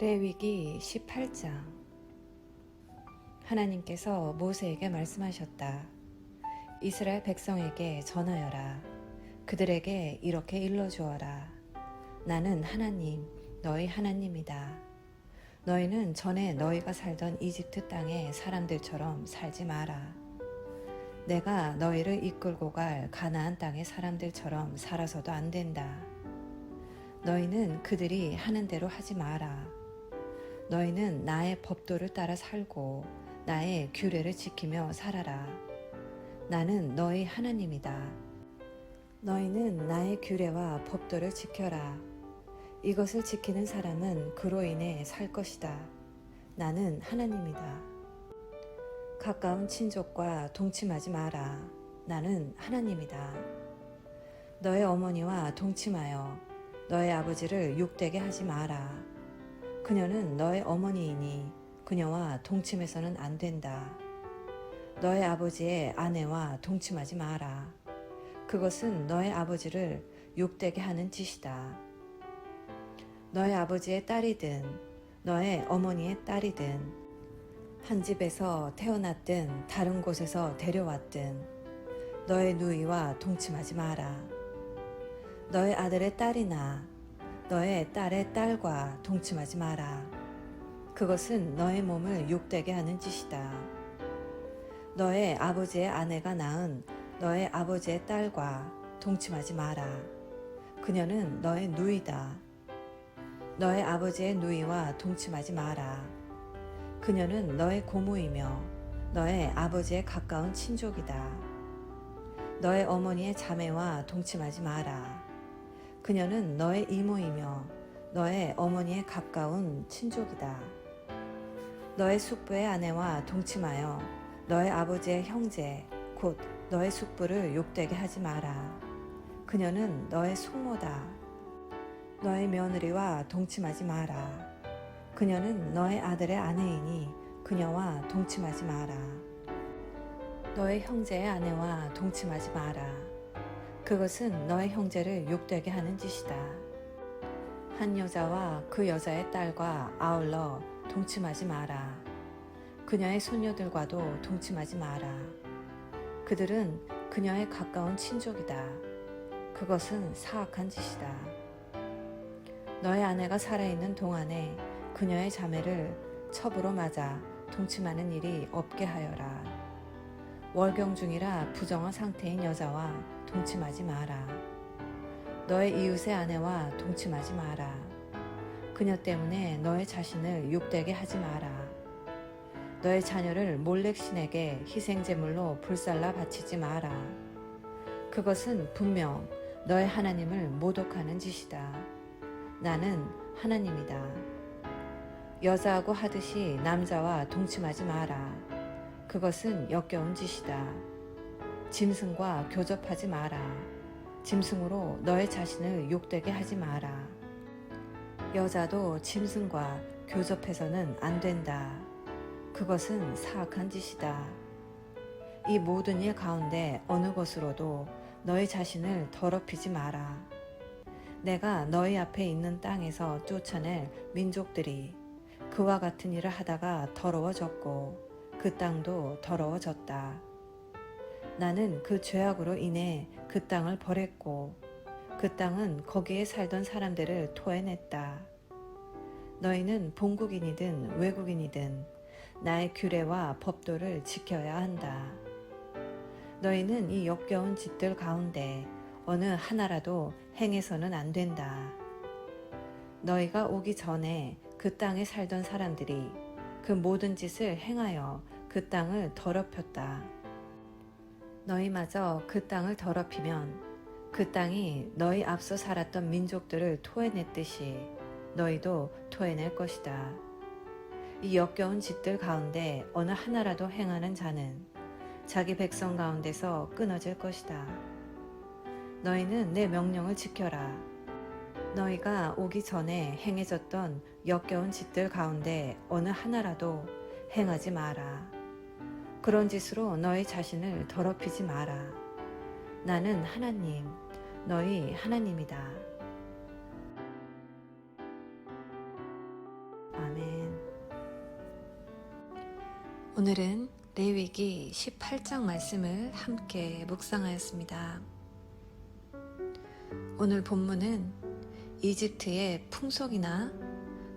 레위기 18장 하나님께서 모세에게 말씀하셨다. 이스라엘 백성에게 전하여라. 그들에게 이렇게 일러주어라. 나는 하나님, 너희 하나님이다. 너희는 전에 너희가 살던 이집트 땅의 사람들처럼 살지 마라. 내가 너희를 이끌고 갈 가나안 땅의 사람들처럼 살아서도 안 된다. 너희는 그들이 하는 대로 하지 마라. 너희는 나의 법도를 따라 살고 나의 규례를 지키며 살아라. 나는 너희 하나님이다. 너희는 나의 규례와 법도를 지켜라. 이것을 지키는 사람은 그로 인해 살 것이다. 나는 하나님이다. 가까운 친족과 동침하지 마라. 나는 하나님이다. 너의 어머니와 동침하여 너의 아버지를 욕되게 하지 마라. 그녀는 너의 어머니이니 그녀와 동침해서는 안 된다. 너의 아버지의 아내와 동침하지 마라. 그것은 너의 아버지를 욕되게 하는 짓이다. 너의 아버지의 딸이든 너의 어머니의 딸이든 한 집에서 태어났든 다른 곳에서 데려왔든 너의 누이와 동침하지 마라. 너의 아들의 딸이나 너의 딸의 딸과 동침하지 마라. 그것은 너의 몸을 욕되게 하는 짓이다. 너의 아버지의 아내가 낳은 너의 아버지의 딸과 동침하지 마라. 그녀는 너의 누이다. 너의 아버지의 누이와 동침하지 마라. 그녀는 너의 고모이며 너의 아버지의 가까운 친족이다. 너의 어머니의 자매와 동침하지 마라. 그녀는 너의 이모이며 너의 어머니의 가까운 친족이다. 너의 숙부의 아내와 동침하여 너의 아버지의 형제, 곧 너의 숙부를 욕되게 하지 마라. 그녀는 너의 숙모다. 너의 며느리와 동침하지 마라. 그녀는 너의 아들의 아내이니 그녀와 동침하지 마라. 너의 형제의 아내와 동침하지 마라. 그것은 너의 형제를 욕되게 하는 짓이다. 한 여자와 그 여자의 딸과 아울러 동침하지 마라. 그녀의 손녀들과도 동침하지 마라. 그들은 그녀의 가까운 친족이다. 그것은 사악한 짓이다. 너의 아내가 살아있는 동안에 그녀의 자매를 첩으로 맞아 동침하는 일이 없게 하여라. 월경 중이라 부정한 상태인 여자와 동침하지 마라. 너의 이웃의 아내와 동침하지 마라. 그녀 때문에 너의 자신을 욕되게 하지 마라. 너의 자녀를 몰렉 신에게 희생제물로 불살라 바치지 마라. 그것은 분명 너의 하나님을 모독하는 짓이다. 나는 하나님이다. 여자하고 하듯이 남자와 동침하지 마라. 그것은 역겨운 짓이다. 짐승과 교접하지 마라. 짐승으로 너의 자신을 욕되게 하지 마라. 여자도 짐승과 교접해서는 안 된다. 그것은 사악한 짓이다. 이 모든 일 가운데 어느 것으로도 너희 자신을 더럽히지 마라. 내가 너희 앞에 있는 땅에서 쫓아낼 민족들이 그와 같은 일을 하다가 더러워졌고 그 땅도 더러워졌다. 나는 그 죄악으로 인해 그 땅을 벌했고 그 땅은 거기에 살던 사람들을 토해냈다. 너희는 본국인이든 외국인이든 나의 규례와 법도를 지켜야 한다. 너희는 이 역겨운 짓들 가운데 어느 하나라도 행해서는 안 된다. 너희가 오기 전에 그 땅에 살던 사람들이 그 모든 짓을 행하여 그 땅을 더럽혔다. 너희마저 그 땅을 더럽히면 그 땅이 너희 앞서 살았던 민족들을 토해냈듯이 너희도 토해낼 것이다. 이 역겨운 짓들 가운데 어느 하나라도 행하는 자는 자기 백성 가운데서 끊어질 것이다. 너희는 내 명령을 지켜라. 너희가 오기 전에 행해졌던 역겨운 짓들 가운데 어느 하나라도 행하지 마라. 그런 짓으로 너희 자신을 더럽히지 마라. 나는 하나님, 너희 하나님이다. 아멘. 오늘은 레위기 18장 말씀을 함께 묵상하였습니다. 오늘 본문은 이집트의 풍속이나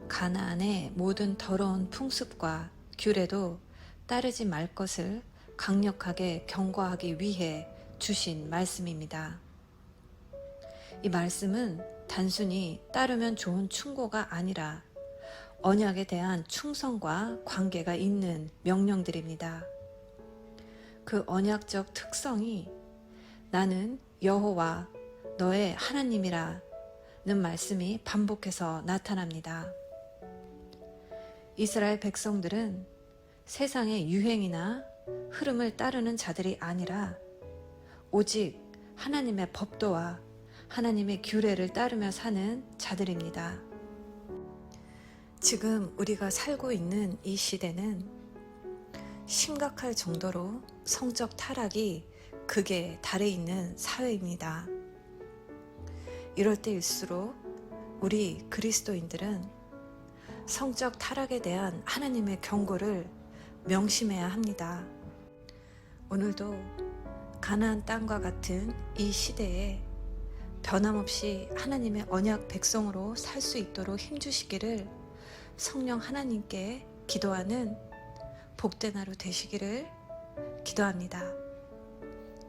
가나안의 모든 더러운 풍습과 규례도 따르지 말 것을 강력하게 경고하기 위해 주신 말씀입니다. 이 말씀은 단순히 따르면 좋은 충고가 아니라 언약에 대한 충성과 관계가 있는 명령들입니다. 그 언약적 특성이 나는 여호와 너의 하나님이라 는 말씀이 반복해서 나타납니다. 이스라엘 백성들은 세상의 유행이나 흐름을 따르는 자들이 아니라 오직 하나님의 법도와 하나님의 규례를 따르며 사는 자들입니다. 지금 우리가 살고 있는 이 시대는 심각할 정도로 성적 타락이 극에 달해 있는 사회입니다. 이럴 때일수록 우리 그리스도인들은 성적 타락에 대한 하나님의 경고를 명심해야 합니다. 오늘도 가나안 땅과 같은 이 시대에 변함없이 하나님의 언약 백성으로 살 수 있도록 힘주시기를 성령 하나님께 기도하는 복된 하루 되시기를 기도합니다.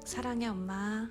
사랑의 엄마